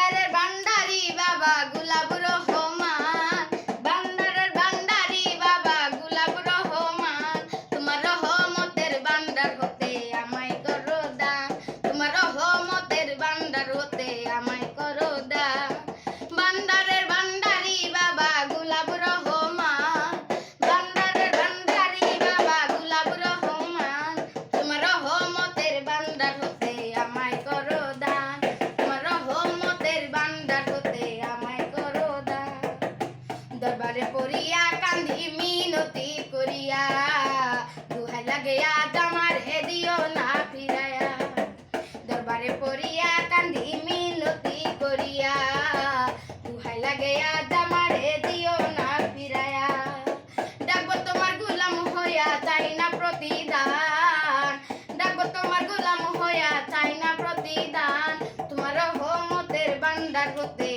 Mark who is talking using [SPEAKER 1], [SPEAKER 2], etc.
[SPEAKER 1] বান্দারের বান্দারি বাবা দরবারে পড়িয়া কান্দি, মিনতি করিয়া। দুহাই লাগে আজ আমার দিও না ফিরায়া দরবারে পড়িয়া কান্দি, মিনতি করিয়া। দুহাই লাগে আজ আমার হে দিও না ফিরায়া ডাকবো তোমার গুলাম হইয়া চাই না প্রতিদান। ডাকবো তোমার গুলাম হইয়া চাই না প্রতিদান। তোমার রহমতের বান্দার হতে